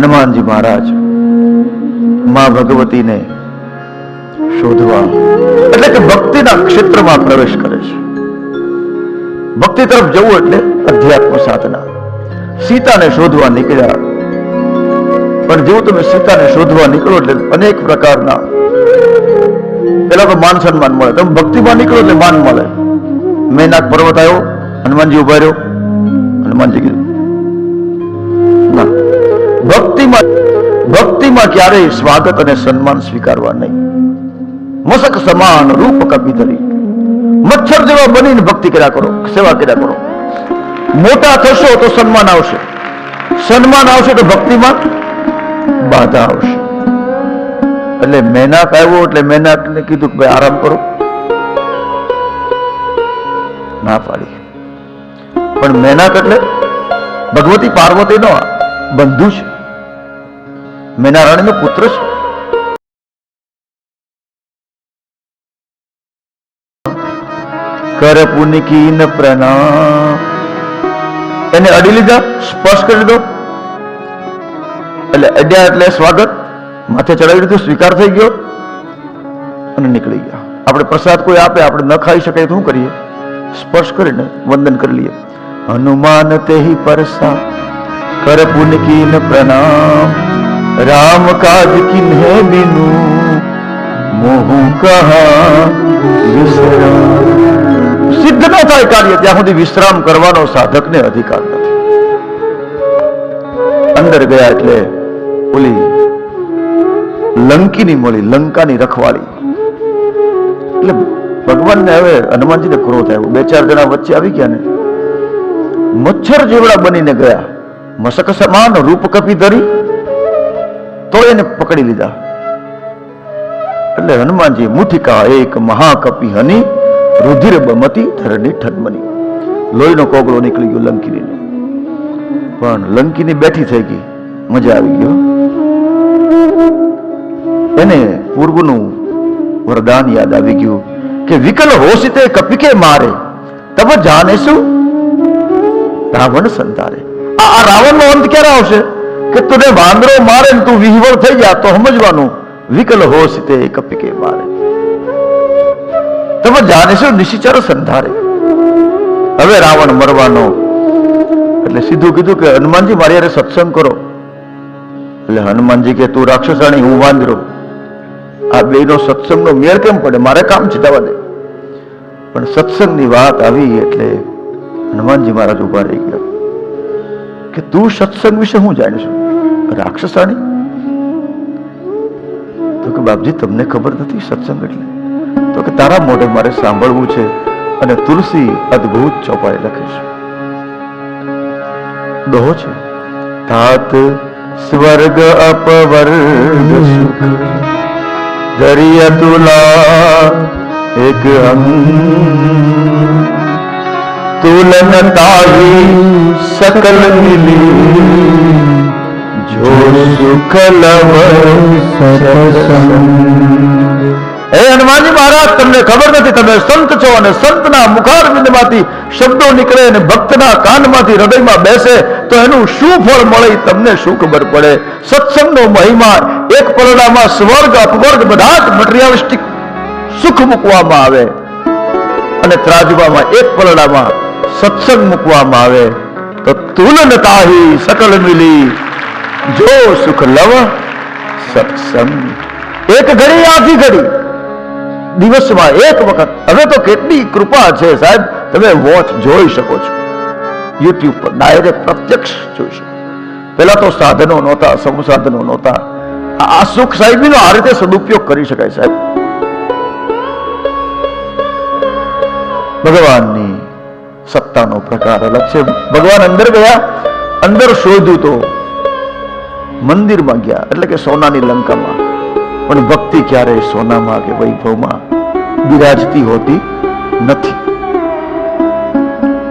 હનુમાનજી મહારાજ, માં ભગવતીને શોધવા. એટલે કે ભક્તિના ક્ષેત્રમાં પ્રવેશ કરે છે. ભક્તિ તરફ જવું એટલે અધ્યાત્મ સાધના. સીતાને શોધવા નીકળ્યા. પણ જેવું તમે સીતાને શોધવા નીકળો એટલે અનેક પ્રકારના, પેલા તો માન સન્માન મળે. તમે ભક્તિમાં નીકળો એટલે માન મળે. મેનાક પર્વત આવ્યો, હનુમાનજી ઊભા રહ્યો. હનુમાનજી ભક્તિમાં ભક્તિમાં ક્યારેય સ્વાગત અને સન્માન સ્વીકારવા નહીં. મસક સમાન રૂપ કપી ધરી. મચ્છર જેવા બનીને ભક્તિ કર્યા કરો, સેવા કર્યા કરો. મોટા થશો તો સન્માન આવશે. સન્માન આવશે તો ભક્તિમાં બાધા આવશે. એટલે મહેનત આવ્યો એટલે મેનાકને કીધું કે ભાઈ આરામ કરો. ના પાડી. પણ મહેનત એટલે ભગવતી પાર્વતી નો બંધુ છે. રાણીનો પુત્ર છે. કર પુનકીન પ્રણામ. એને અડી લીધા, સ્પર્શ કરી લીધો. એટલે અડ્યા એટલે સ્વાગત. માથે ચડાવી દીધું, સ્વીકાર થઈ ગયો અને નીકળી ગયા. આપણે પ્રસાદ કોઈ આપે, આપણે ન ખાઈ શકાય શું કરીએ? સ્પર્શ કરીને વંદન કરી લઈએ. હનુમાન તેહી પરસા, કર પુનકીન પ્રણામ. રામ કાજ કિન્હે બિનુ મોહુ કહા વિશ્રામ સિદ્ધ ન થાય કાર્ય ત્યાં સુધી વિશ્રામ કરવાનો સાધકને અધિકાર નથી. અંદર ગયા એટલે ઓલી લંકીની મળી લંકાની રખવાળી. એટલે ભગવાનને હવે હનુમાનજીને ક્રોધ આવ્યો. બે ચાર જણા વચ્ચે આવી ગયા ને. મચ્છર જેવડા બનીને ગયા. મસક સમાન રૂપ કપી ધરી. તો એને પકડી લીધા. એટલે હનુમાનજી મુઠિકા એક મહાકપી હની રુધિર બમતી ધરણી ઠનમની લોહીનો કોગળો નીકળી ગયો લંકીનીને. પણ લંકીની બેઠી થઈ ગઈ. મજા આવી ગયો એને પૂર્વનું વરદાન યાદ આવી ગયું કે વિકલ હોશિતે કપિકે મારે. તબ જાને શું રાવણ સંતારે. આ રાવણનો અંત ક્યારે આવશે? કે તુને વાંદરો મારે ને તું વિહવળ થઈ જા, તો સમજવાનું, વિકલ હોશ તે કપિકે મારે. તમે જાણે છો નિશિચર સંધારે. હવે રાવણ મરવાનો. એટલે સીધું કીધું કે, હનુમાનજી, મારી હારે સત્સંગ કરો. એટલે હનુમાનજી કે, તું રાક્ષસાણી, હું વાંદરો. આ બેનો સત્સંગનો મેળ કેમ પડે? મારે કામ ચિતાવા દે. પણ સત્સંગની વાત આવી એટલે હનુમાનજી મહારાજ ઊભા રહી ગયા. કે તું સત્સંગ વિશે હું જાણીશ રાક્ષસાણી? તો કે બાપજી, તમને ખબર નથી સત્સંગ એટલે? તો કે તારા મોઢે મારે સાંભળવું છે અને તુલસી અદ્ભુત ચોપાઈ લખે છે. દોહો છે. તાત સ્વર્ગ અપવર્ગ સુખ. ધરિય તુલા એક અંગ. તુલન તાહી સકલ મિલી. હનુમાનજી મહારાજ, તમને ખબર નથી, તમે સંત છો અને સંતના મુખારવિંદમાંથી શબ્દો નીકળે અને ભક્તના કાનમાંથી હૃદયમાં બેસે, તો એનું શું ફળ મળે તમને શું ખબર પડે? સત્સંગનો મહિમા, એક પરડામાં સ્વર્ગ, અપવર્ગ બધા જ મટીરિયાલિસ્ટિક સુખ મૂકવામાં આવે. અને ત્રાજવામાં એક પરડામાં સત્સંગ મૂકવામાં આવે. તો તુલન તાહી, સકલ મિલી. જો સુખ લવ સત્સંગ એક ઘડી આખી ઘડી. દિવસમાં એક વખત. હવે તો કેટલી કૃપા છે સાહેબ, તમે વોચ જોઈ શકો છો. યુટ્યુબ પર ડાયરેક્ટ પ્રત્યક્ષ જોઈ શકો. પેલા તો સાધનો નહોતા, સંસાધનો નહોતા. આ સુખ સાહેબીનો આ રીતે સદુપયોગ કરી શકાય સાહેબ. ભગવાનની સત્તાનો પ્રકાર અલગ છે. ભગવાન અંદર ગયા, અંદર શોધ્યું તો મંદિરમાં ગયા, એટલે કે સોનાની લંકામાં. પણ ભક્તિ ક્યારેય સોનામાં કે વૈભવમાં બિરાજતી હોતી નથી.